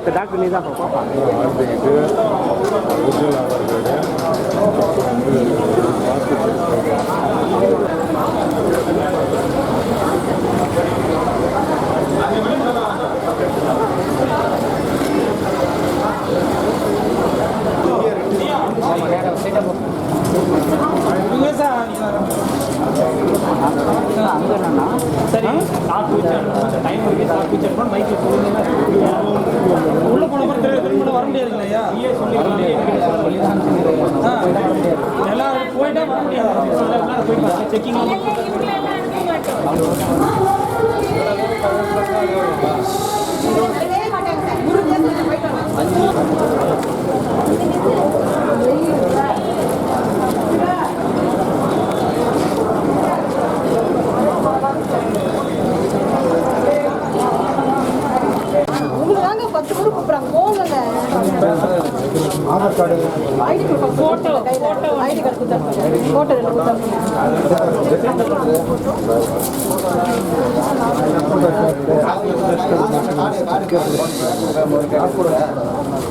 மற்ற டாக்டர் நீ தான் பார்ப்பாங்க ஆர்பிஐக்கு உஜ்வல் அவர்களுடைய சரி சாப்பிட்டு வச்சேன் அந்த டைம் இருக்கு சாப்பிட்டு வச்சேன் முடியாதுங்களா ஐயா ஆ. எல்லாரும் போயிட்டா வர முடியாது. Checking Aadhaar card ID photo ID card கொடுத்தாங்க ஃபோட்டோ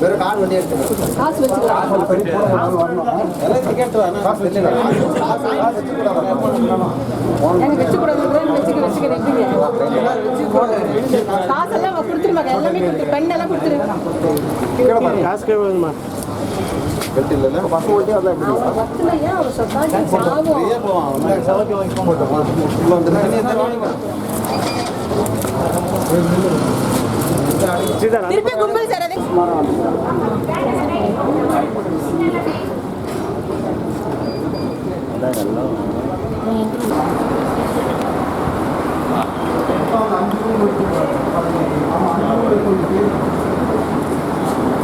ரெண்டு கார்டு வண்டி எடுத்துக்கலாம் காசு வச்சுக்கலாம் எல்லாம் வச்சுக்க காசெல்லாம் எல்லாமே கொடுத்துரு. பெண் எல்லாம் காசு கேட்குதுமா வெட்டி இல்லை பசங்க வண்டி அதான் எப்படி பத்துல ஏன் அவர்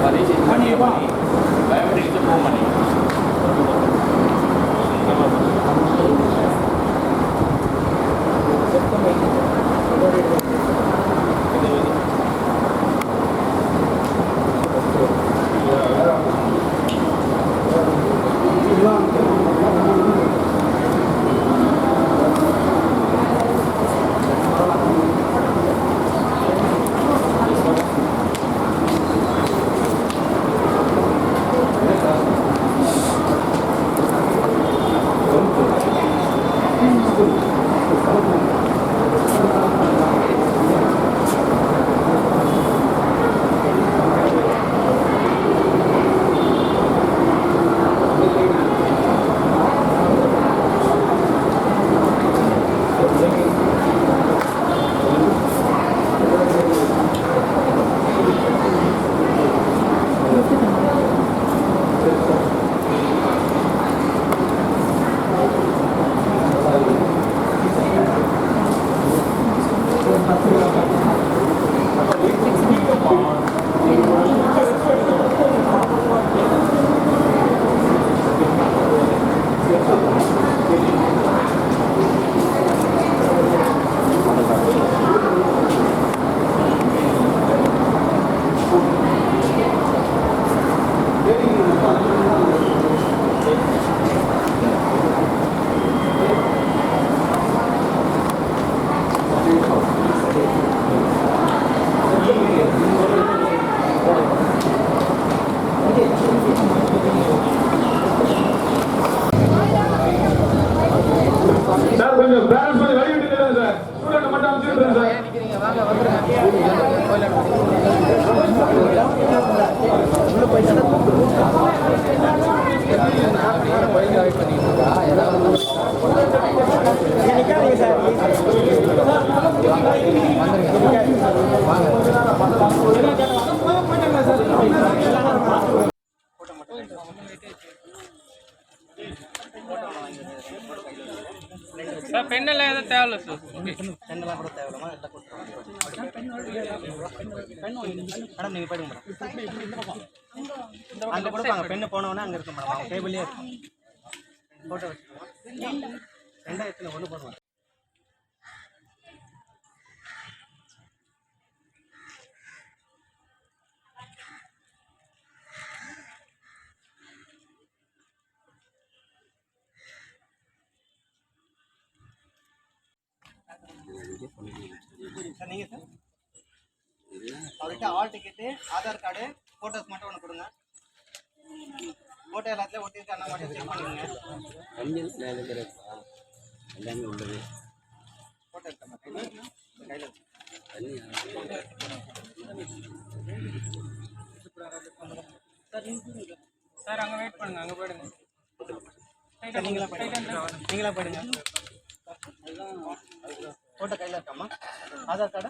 మనిషి మనీ మనీ భయపడి మనీ la otra. சார் பெண்ணெல்லாம் எதுவும் தேவையில்ல சார் பெண்ணெல்லாம் கூட தேவையில்லாமா எல்லாம் மேடம் நீங்கள் போயிடுங்க மேடம் அங்கே கொடுப்பாங்க. பெண்ணு போனவொடனே அங்கே இருக்கும் மேடம். அவங்க டேபிள்லேயே இருக்கும். ஃபோட்டோ வச்சுக்கோங்க ரெண்டாயிரத்தில் ஒன்று போடுவாங்க. சார் நீங்கள் சார்? அவர்கிட்ட all ticket Aadhaar card photos மட்டும் ஒன்று கொடுங்க. ஃபோட்டோ எல்லாத்தையும் ஒட்டி இருக்காங்க மட்டும் செக் பண்ணிக்கோங்க எல்லாமே உள்ளது. ஃபோட்டோ இருக்க மாட்டேன் கையில் சார் அங்க வெயிட் பண்ணுங்க அங்க போயிடுங்க. நீங்களா போயிடுங்க. நீங்களா போயிடுங்க. ஃபோட்டோ கையில் இருக்காமா? ஆதார் கார்டு?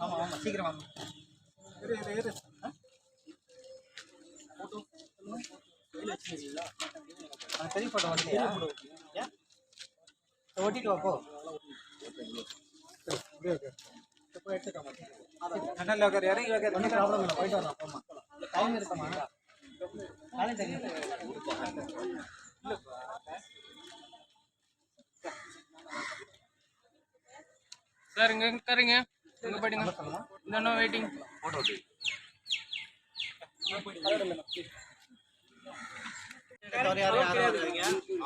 ஆமா ஆமா சீக்கிரம் வாங்க. இரு இரு இரு? அந்த பெரிய போட்டோ வரலையா ஏன்? சரி, ஒட்டிட்டு வா போ. இப்போ எடுத்துக்கோமா இறங்கி உட்கார் ஒன்றும் ப்ராப்ளம் இல்லை. போயிட்டு வரலாம் போமா டைம் இருக்குமா சார் இங்க உட்காருங்க. இங்க சொல்லுங்க இந்த வெயிட்டிங்.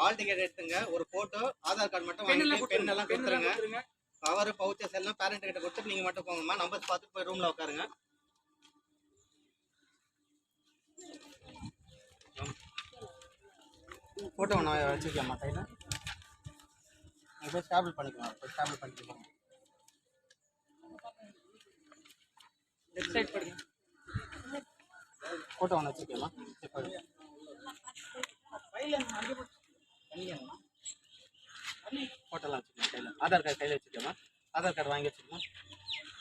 ஆல் டிக்கெட் எடுத்துங்க. ஒரு போட்டோ ஆதார் கார்டு மட்டும் வாங்கிட்டு பென் எல்லாம் கொடுத்துருங்க. கவர் பவுச்சஸ் எல்லாம் பேரண்ட் கிட்ட கொடுத்துட்டு நீங்க மட்டும் போங்கம்மா. நம்பர் பார்த்து போய் ரூம்ல உட்காருங்க. போட்டோ ஒன்று வச்சுக்கலாமா கையில். நீங்கள் போய் ஸ்டாபிள் பண்ணிக்கலாம் போய் ஸ்டாபிள் போங்க. லெஃப்ட் சைடு போடுங்க ஃபோட்டோ ஒன்று வச்சுக்கலாமா சரி போயிடுங்க ஃபோட்டோலாம் வச்சுக்கலாம் கையில். ஆதார் கார்டு கையில் வச்சுக்கலாமா ஆதார் கார்டு வாங்கி வச்சுக்கோமா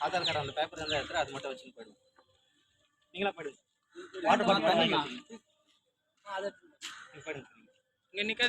ஆதார் கார்டு அந்த பேப்பர் இருந்தால் எடுத்துரு அது மட்டும் வச்சுன்னு போயிடுங்க. நீங்களா போயிடுங்க. வாட்டர் பாட்டில் தண்ணி வச்சுக்கோங்க. போயிடுங்க. இங்க நிக்க